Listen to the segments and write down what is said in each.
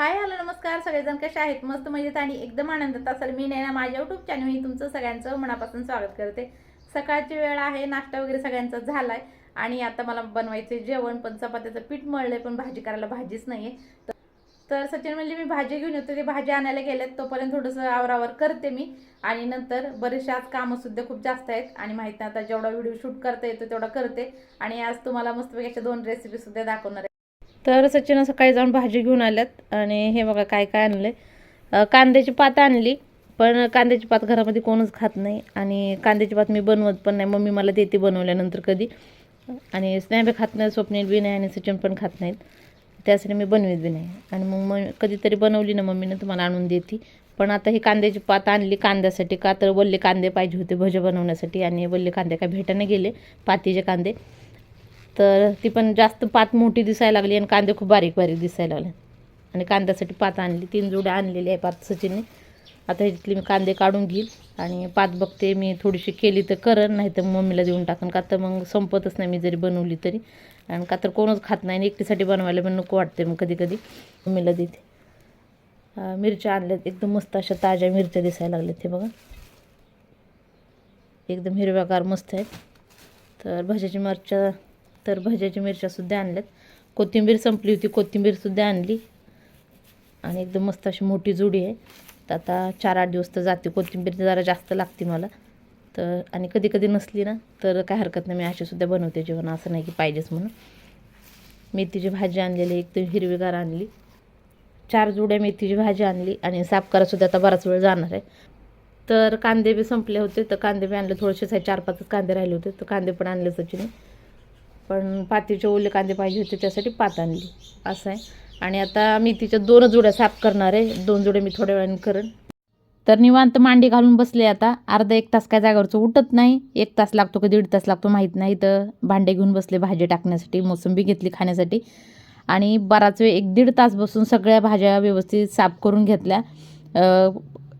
Hi hello नमस्कार. सगळेजण कसे आहेत? मस्त मजेत आणि एकदम आनंदात असाल. मी नैना. माझ्या युट्यूब चॅनल तुमचं सगळ्यांचं मनापासून स्वागत करते. सकाळची वेळ आहे नाश्ता वगैरे सगळ्यांचा झालाय आणि आता मला बनवायचे जेवण पण चपात्याचं पीठ मळलंय पण भाजी करायला भाजीच नाहीये. तर- तर सचिन म्हणजे मी भाजी घेऊन येतो. ते भाजी आणायला गेलेत तोपर्यंत थोडंसं आवरावर करते मी. आणि नंतर बरेचसे आज कामंसुद्धा खूप जास्त आहेत आणि माहीत नाही आता जेवढा व्हिडिओ शूट करता येतो तेवढा करते. आणि आज तुम्हाला मस्तपैकी अशा दोन रेसिपी सुद्धा दाखवणार आहे. तर सचिन सकाळी जाऊन भाजी घेऊन आल्यात आणि हे बघा काय काय आणले कांद्याची पात आणली पण कांद्याची पात घरामध्ये कोणच खात नाही आणि कांद्याची पात मी बनवत पण नाही. मम्मी मला देते बनवल्यानंतर कधी. आणि स्नॅबे खात नाही स्वप्नील बी नाही आणि सचिन पण खात नाहीत. त्यासाठी मी बनवीत बी नाही. आणि मग मग कधीतरी बनवली ना मम्मीनं तुम्हाला आणून देते. पण आता ही कांद्याची पात आणली कांद्यासाठी. का तर वल्ले कांदे पाहिजे होते भजे बनवण्यासाठी आणि वल्ले कांदे काय भेटायला गेले पातीचे कांदे. तर ती पण जास्त पात मोठी दिसायला लागली आणि कांदे खूप बारीक बारीक दिसायला लागले. आणि कांद्यासाठी पात आणली. तीन जुड्या आणलेली आहे पात सचिनने. आता ह्याच्यातली मी कांदे काढून घेईल. आणि पात बघते मी थोडीशी केली तर करन नाही तर मम्मीला देऊन टाकन. का तर मग संपतच नाही मी जरी बनवली तरी. आणि का तर कोणच खात नाही आणि एकटीसाठी बनवायला पण नको वाटते मग कधी कधी. मम्मीला देते. मिरच्या आणल्यात. एकदम मस्त अशा ताज्या मिरच्या दिसायला लागल्यात ते बघा. एकदम हिरव्यागार मस्त आहेत. तर भाज्याची मिरच्या तर भज्याची मिरच्यासुद्धा आणल्यात. कोथिंबीर संपली होती कोथिंबीरसुद्धा आणली. आणि एकदम मस्त अशी मोठी जुडी आहे. तर आता चार आठ दिवस तर जाते. कोथिंबीर जरा जास्त लागते मला. तर आणि कधी कधी नसली ना तर काय हरकत नाही. मी अशीसुद्धा बनवते जेवण. असं नाही की पाहिजेच म्हणून. मेथीची भाजी आणलेली एकदम हिरवीगार आणली. चार जुड्या मेथीची भाजी आणली. आणि साफ करायसुद्धा आता बराच वेळ जाणार आहे. तर कांदे बी संपले होते. तर कांदे बी आणले. थोडेसे चार पाचच कांदे राहिले होते. तर कांदे पण आणले सचिने पण पातीचे ओले कांदे पाहिजे होते त्यासाठी पात आणली. असं आहे. आणि आता मी तिच्या दोन जुड्या साफ करणार आहे. दोन जुड्या मी थोड्या वेळाने करेन. तर निवांत मांडी घालून बसले आता. अर्धा एक तास काय जागावरचं उठत नाही. एक तास लागतो का दीड तास लागतो माहीत नाही. तर भांडे घेऊन बसले भाजी टाकण्यासाठी मोसंबी घेतली खाण्यासाठी. आणि बराच वेळ एक दीड तास बसून सगळ्या भाज्या व्यवस्थित साफ करून घेतल्या.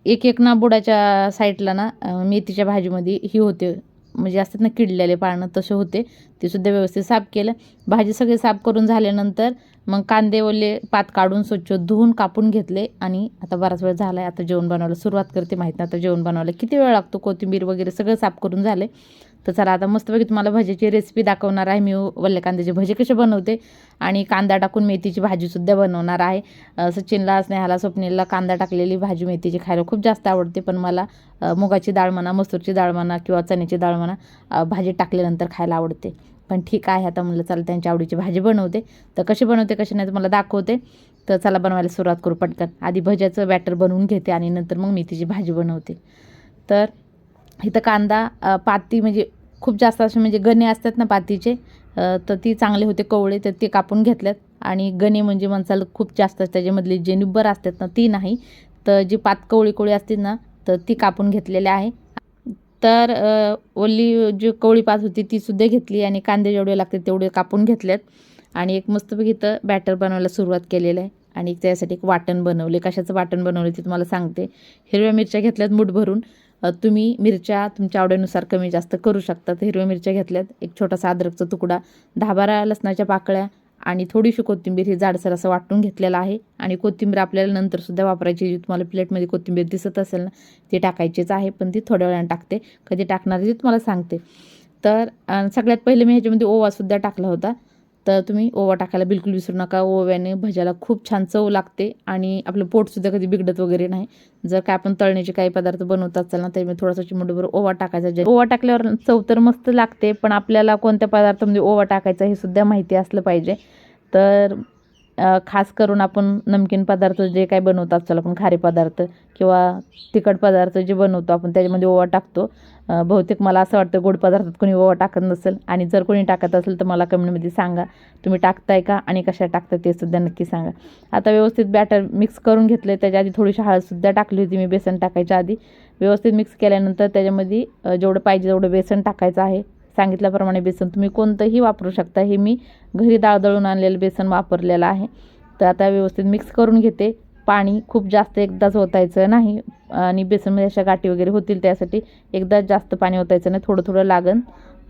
एक एक ना बुडाच्या साईडला ना मेथीच्या भाजीमध्ये ही होते. म्हणजे असतात ना किडलेले पानं तसे होते ते सुद्धा व्यवस्थित साफ केलं. भाजी सगळी साफ करून झाल्यानंतर मग कांदे ओले पात काढून स्वच्छ धुवून कापून घेतले आणि आता बराच वेळ झाला आहे आता जेवण बनवायला सुरुवात करते माहीत नाही आता जेवण बनवायला किती वेळ लागतो कोथिंबीर वगैरे सगळं साफ करून झाले. तर चला आता मस्तपैकी तुम्हाला भजीची रेसिपी दाखवणार आहे. मी वल्ल्या कांद्याची भजी कसे बनवते आणि कांदा टाकून मेथीची भाजीसुद्धा बनवणार आहे. सचिनला स्नेहाला स्वप्नीलला कांदा टाकलेली भाजी मेथीची खायला खूप जास्त आवडते पण मला मुगाची डाळ म्हणा मसूरची डाळ म्हणा किंवा चण्याची डाळ म्हणा भाजी टाकल्यानंतर खायला आवडते. पण ठीक आहे आता म्हणलं चला त्यांच्या आवडीची भाजी बनवते. तर कशी बनवते कशी नाही तुम्हाला दाखवते. तर चला बनवायला सुरुवात करू पटकन. आधी भज्याचं बॅटर बनवून घेते आणि नंतर मग मेथीची भाजी बनवते. तर इथं कांदा पाती म्हणजे खूप जास्त असे म्हणजे गणे असतात ना पातीचे तर ती चांगले होते कवळे तर ते कापून घेतल्यात. आणि गणे म्हणजे माणसाला खूप जास्त त्याच्यामधले जे निब्बर असतात ना ती नाही. तर जी पात कवळी कोळी असते ना तर ती कापून घेतलेली आहे. तर ओली जी कवळी पात होती ती सुद्धा घेतली आणि कांदे जेवढे लागते तेवढे कापून घेतल्यात आणि एक मस्तपैकी इथं बॅटर बनवायला सुरुवात केलेलं आहे. आणि त्यासाठी एक वाटण बनवले. कशाचं वाटण बनवले ते तुम्हाला सांगते. हिरव्या मिरच्या घेतल्यात मूठ भरून. तुम्ही मिरच्या तुमच्या आवडीनुसार कमी जास्त करू शकता. तर हिरव्या मिरच्या घेतल्यात. एक छोटासा अद्रकचा तुकडा. दहा बारा लसणाच्या पाकळ्या आणि थोडीशी कोथिंबीर. ही जाडसर असं वाटून घेतलेलं आहे. आणि कोथिंबीर आपल्याला नंतरसुद्धा वापरायची जी तुम्हाला प्लेटमध्ये कोथिंबीर दिसत असेल ना ती टाकायचीच आहे. पण ती थोड्या वेळाने टाकते. कधी टाकणार आहे ती तुम्हाला सांगते. तर सगळ्यात पहिले मी ह्याच्यामध्ये ओवासुद्धा टाकला होता. तर तुम्ही ओवा टाकायला बिलकुल विसरू नका. ओव्याने भज्याला खूप छान चव लागते आणि आपलं पोटसुद्धा कधी बिघडत वगैरे नाही. जर काय आपण तळण्याचे काही पदार्थ बनवत असाल ना त्यामुळे थोडासा चिमुटभर ओवा टाकायचा. जे ओवा टाकल्यावर चव तर मस्त लागते पण आपल्याला कोणत्या पदार्थामध्ये म्हणजे ओवा टाकायचा हे सुद्धा माहिती असलं पाहिजे. तर खास करून आपण नमकीन पदार्थ जे काही बनवतो असाल आपण खारे पदार्थ किंवा तिखट पदार्थ जे बनवतो आपण त्याच्यामध्ये ओवा टाकतो. बहुतेक मला असं वाटतं गोड पदार्थात कोणी ओवा टाकत नसेल आणि जर कोणी टाकत असेल तर मला कमेंटमध्ये सांगा. तुम्ही टाकताय का आणि कशा टाकता ते सुद्धा नक्की सांगा. आता व्यवस्थित बॅटर मिक्स करून घेतलं त्याच्या आधी थोडीशी हळदसुद्धा टाकली होती मी बेसन टाकायच्या आधी. व्यवस्थित मिक्स केल्यानंतर त्याच्यामध्ये जेवढं पाहिजे तेवढं बेसन टाकायचं आहे. सांगितल्याप्रमाणे बेसन तुम्ही कोणतंही वापरू शकता. हे मी घरी डाळ दळून आणलेलं बेसन वापरलेलं आहे. तर आता व्यवस्थित मिक्स करून घेते. पाणी खूप जास्त एकदाच ओतायचं नाही. आणि बेसनमध्ये अशा गाठी वगैरे होतील त्यासाठी एकदाच जास्त पाणी ओतायचं नाही. थोडं थोडं लागन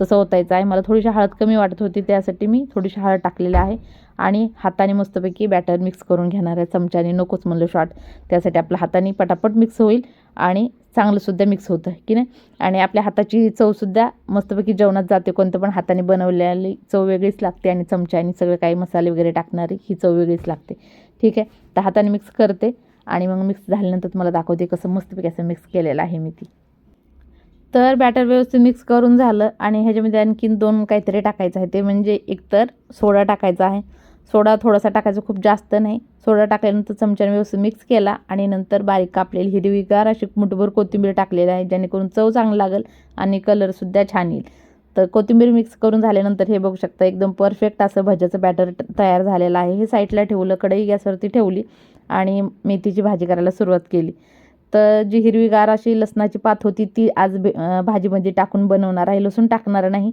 तसं ओतायचं आहे. मला थोडीशी हळद कमी वाटत होती त्यासाठी मी थोडीशी हळद टाकलेली आहे. आणि हाताने मस्तपैकी बॅटर मिक्स करून घेणार आहे चमच्याने. नकोच म्हणलं शॉर्ट त्यासाठी आपल्या हाताने पटापट मिक्स होईल. आणि चांगलंसुद्धा मिक्स होतं की नाही? आणि आपल्या हाताची चवसुद्धा मस्तपैकी जेवणात जाते. कोणतं पण हाताने बनवलेली चव वेगळीच लागते आणि चमच्याने सगळे काही मसाले वगैरे टाकणारी ही चव वेगळीच लागते. ठीक आहे? तर हाताने मिक्स करते आणि मग मिक्स झाल्यानंतर तुम्हाला दाखवते कसं मस्तपैकी असं मिक्स केलेलं आहे मी ती. तर बॅटर व्यवस्थित मिक्स करून झालं आणि ह्याच्यामध्ये आणखीन दोन काहीतरी टाकायचं आहे. ते म्हणजे एकतर सोडा टाकायचा आहे. सोडा थोडासा टाकायचा खूप जास्त नाही. सोडा टाकल्यानंतर चमच्याने व्यवस्थित मिक्स केला आणि नंतर बारीक कापलेली हिरवीगार अशी मुठभर कोथिंबीर टाकलेली आहे जेणेकरून चव चांगली लागेल आणि कलरसुद्धा छान येईल. तर कोथिंबीर मिक्स करून झाल्यानंतर हे बघू शकता एकदम परफेक्ट असं भज्याचं बॅटर तयार झालेलं आहे. हे साईडला ठेवलं कढई गॅसवरती ठेवली आणि मेथीची भाजी करायला सुरुवात केली. तर जी हिरवीगार अशी लसणाची पात होती ती आज बे भाजीमध्ये टाकून बनवणार आहे. लसूण टाकणार नाही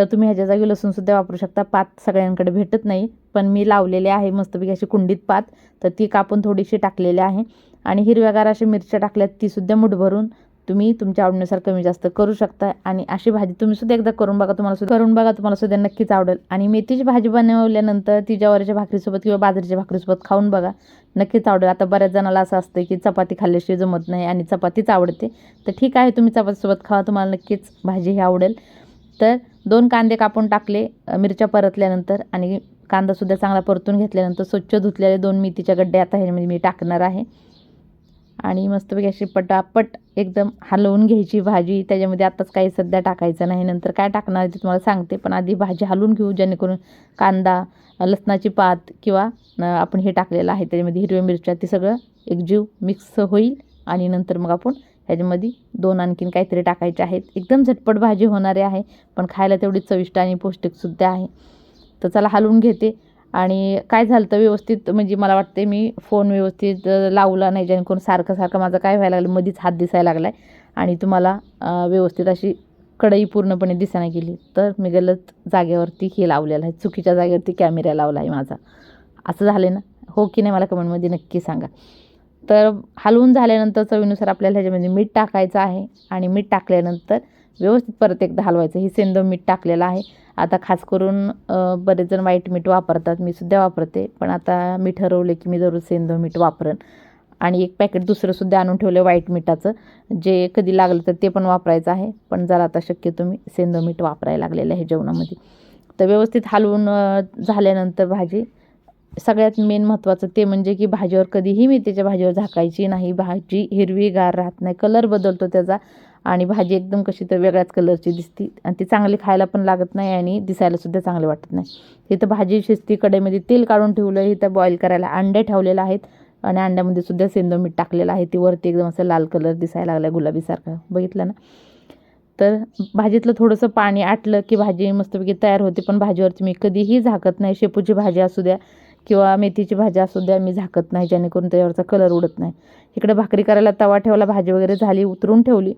तर तुम्ही ह्याच्या जागी लसूणसुद्धा वापरू शकता. पात सगळ्यांकडे भेटत नाही पण मी लावलेले आहे मस्तपैकी अशी कुंडीत पात. तर ती कापून थोडीशी टाकलेली आहे. आणि हिरव्यागार अशा मिरच्या टाकल्यात तीसुद्धा मुठ भरून तुम्ही तुमच्या आवडीनुसार कमी जास्त करू शकता. आणि अशी भाजी तुम्ही सुद्धा एकदा करून बघा तुम्हाला सुद्धा करून बघा तुम्हाला सुद्धा नक्कीच आवडेल. आणि मेथीची भाजी बनवल्यानंतर ती ज्वारीच्या भाकरीसोबत किंवा बाजरीच्या भाकरीसोबत खाऊन बघा नक्कीच आवडेल. आता बऱ्याच जणाला असं असतं की चपाती खाल्ल्याशिवाय जमत नाही आणि चपातीच आवडते. तर ठीक आहे तुम्ही चपातीसोबत खावा तुम्हाला नक्कीच भाजी ही आवडेल. तर दोन कांदे कापून टाकले मिरच्या परतल्यानंतर आणि कांदासुद्धा चांगला परतून घेतल्यानंतर स्वच्छ धुतलेले दोन मेथीच्या गड्डे आता ह्याच्यामध्ये मी टाकणार आहे. आणि मस्तपैकी अशी पटापट एकदम हलवून घ्यायची भाजी. त्याच्यामध्ये आत्ताच काही सध्या टाकायचं नाही. नंतर काय टाकणार ते तुम्हाला सांगते. पण आधी भाजी हलवून घेऊ जेणेकरून कांदा लसणाची पात किंवा आपण हे टाकलेलं आहे. त्याच्यामध्ये हिरव्या मिरच्या ते सगळं एकजीव मिक्स होईल आणि नंतर मग आपण ह्याच्यामध्ये दोन आणखीन काहीतरी टाकायचे आहेत. एकदम झटपट भाजी होणारी आहे पण खायला तेवढी चविष्ट आणि पौष्टिकसुद्धा आहे. तर चला हलवून घेते. आणि काय झालं तर व्यवस्थित म्हणजे मला वाटते मी फोन व्यवस्थित लावला नाही जेणेकरून सारखं सारखं माझं काय व्हायला लागलं मध्येच हात दिसायला लागला आहे आणि तुम्हाला व्यवस्थित अशी कढई पूर्णपणे दिसायला गेली. तर मी गलत जागेवरती हे लावलेलं आहे. चुकीच्या जागेवरती कॅमेरा लावला आहे माझा. असं झालं ना? हो की नाही? मला कमेंटमध्ये नक्की सांगा. तर हलवून झाल्यानंतर चवीनुसार आपल्याला ह्याच्यामध्ये म्हणजे मीठ टाकायचं आहे आणि मीठ टाकल्यानंतर व्यवस्थित परत एकदा हलवायचं. हे सेंदव मीठ टाकलेलं आहे. आता खास करून बरेच जण वाईट मीठ वापरतात. मी सुद्धा वापरते. पण आता मी ठरवले की मी दररोज सेंदव मीठ वापरेन. आणि एक पॅकेट दुसरंसुद्धा आणून ठेवलं वाईट मिठाचं. जे कधी लागलं तर ते पण वापरायचं आहे. पण जरा आता शक्यतो मी सेंदव मीठ वापरायला लागलेलं आहे जेवणामध्ये. तर व्यवस्थित हलवून झाल्यानंतर भाजी सगळ्यात मेन महत्त्वाचं ते म्हणजे की भाजीवर कधीही मेथीच्या भाजीवर झाकायची नाही. भाजी हिरवीगार राहत नाही. कलर बदलतो त्याचा. आणि भाजी एकदम कशी तर वेगळ्याच कलरची दिसती. आणि ती चांगली खायला पण लागत नाही आणि दिसायलासुद्धा चांगली वाटत नाही. इथं भाजी शिजती कढईमध्ये तेल काढून ठेवलं इथं बॉईल करायला अंडे ठेवलेलं आहेत. आणि अंड्यामध्ये सुद्धा सेंदो मीठ टाकलेलं आहे. ती वरती एकदम असं लाल कलर दिसायला लागला गुलाबीसारखा. बघितलं ना? तर भाजीतलं थोडंसं पाणी आटलं की भाजी मस्तपैकी तयार होते. पण भाजीवरती मी कधीही झाकत नाही. शेपूची भाजी असू द्या किंवा मेथीची भाजी असू द्या मी झाकत नाही जेणेकरून त्याच्यावरचा कलर उडत नाही. इकडे भाकरी करायला तवा ठेवला भाजी वगैरे झाली उतरून ठेवली.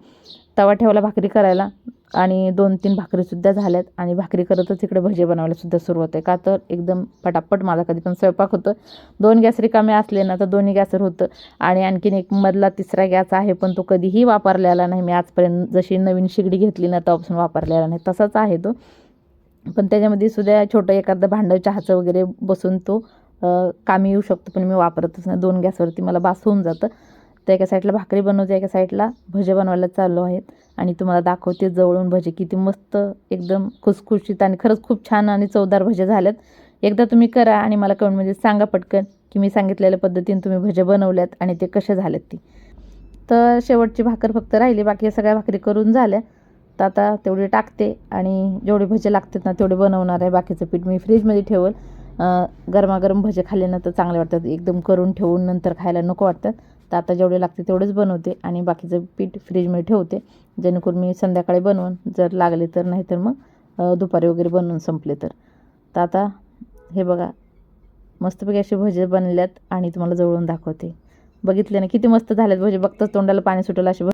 तवा ठेवला भाकरी करायला आणि दोन तीन भाकरीसुद्धा झाल्यात आणि भाकरी करतच इकडे भजे बनवायलासुद्धा सुरुवात आहे. का तर एकदम पटापट माझा कधी पण स्वयंपाक होतं. दोन गॅस रिकामे असले ना तर दोन्ही गॅसवर होतं. आणि आणखीन एक मधला तिसरा गॅस आहे पण तो कधीही वापरलेला नाही. मी आजपर्यंत जशी नवीन शिगडी घेतली ना तेव्हापासून वापरलेला नाही. तसाच आहे तो. पण त्याच्यामध्ये सुद्धा छोटं एखादं भांडं चहाचं वगैरे बसून तो कामी येऊ शकतो पण मी वापरतच नाही. दोन गॅसवरती मला बास होऊन जातं. तर एका साईडला भाकरी बनवते एका साईडला भजे बनवायला चाललो आहेत. आणि तुम्हाला दाखवते जवळून भजे. किती मस्त एकदम खुसखुशीत आणि खरंच खूप छान आणि चवदार भजे झाल्यात एकदा तुम्ही करा आणि मला कमेंटमध्ये सांगा पटकन की मी सांगितलेल्या पद्धतीने तुम्ही भजे बनवल्यात आणि ते कसे झालेत ती. तर शेवटची भाकर फक्त राहिली. बाकी सगळ्या भाकरी करून झाल्या. तर आता तेवढे टाकते आणि जेवढे भजे लागतात ना तेवढे बनवणार आहे. बाकीचं पीठ मी फ्रीजमध्ये ठेवल. गरमागरम भजे खाल्ल्यानंतर चांगले वाटतात. एकदम करून ठेवून नंतर खायला नको वाटतात. तर आता जेवढे लागते तेवढेच बनवते आणि बाकीचं पीठ फ्रीजमध्ये ठेवते. जेणेकरून मी संध्याकाळी बनवून. जर लागले तर नाही तर मग दुपारी वगैरे बनवून संपले तर. तर आता हे बघा मस्तपैकी असे भजे बनल्यात आणि तुम्हाला जवळून दाखवते. बघितले ना किती मस्त झालेत भजे. बघताच तोंडाला पाणी सुटलं असे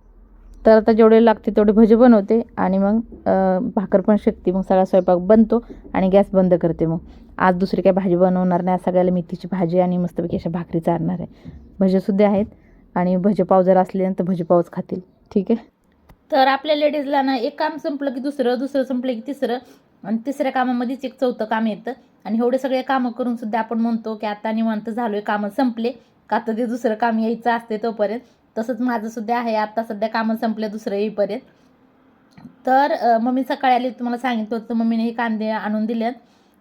तर आता जेवढे लागते तेवढे भजे बनवते आणि मग भाकर पण शेकते. मग सगळा स्वयंपाक बनतो आणि गॅस बंद करते मग. आज दुसरी काही भाजी बनवणार नाही. सगळ्याला मेथीची भाजी आणि मस्तपैकी अशा भाकरी चारणार आहे. भजेसुद्धा आहेत आणि भजेपाव जर असले तर भजेपावच खातील. ठीक आहे? तर आपल्या लेडीजला ना एक काम संपलं की दुसरं दुसरं संपलं की तिसरं आणि तिसऱ्या कामामध्येच एक चौथं काम येतं. आणि एवढे सगळे कामं करून सुद्धा आपण म्हणतो की आता निवांत झालोय कामं संपले. का तर ते दुसरं काम यायचं असते तोपर्यंत. तसंच माझं सुद्धा आहे. आता सध्या कामं संपले दुसरं येईपर्यंत. तर मम्मी सकाळी आली तुम्हाला सांगितलं होतं मम्मीने हे कांदे आणून दिलेत.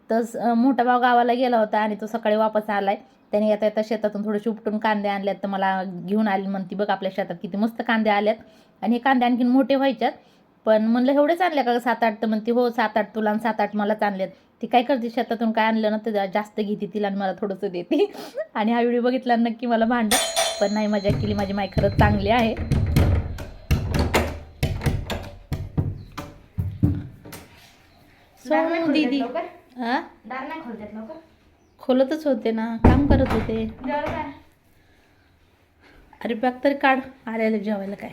तर मोठा भाव गावाला गेला होता आणि तो सकाळी वापस आलाय. त्याने येता येता शेतातून थोडेसे उपटून कांदे आणल्यात तर मला घेऊन आली म्हणती बघ आपल्या शेतात किती मस्त कांदे आल्यात आणि हे कांदे आणखीन मोठे व्हायच्यात. पण म्हणलं एवढेच आणले का सात आठ? तर म्हणते हो सात आठ तुला आणि सात आठ मलाच आणलेत. ती काय करते शेतातून काय आणलं ना ते जास्त घेते तिला आणि मला थोडंसं देते. आणि हा व्हिडिओ बघितला नक्की मला भांडत पण नाही मजा केली. माझी माय खरंच चांगली आहे. सो दीदी? हा? खोलतच होते ना. काम करत होते. अरे बॅग तरी काढ. आल्याला जेवायला काय?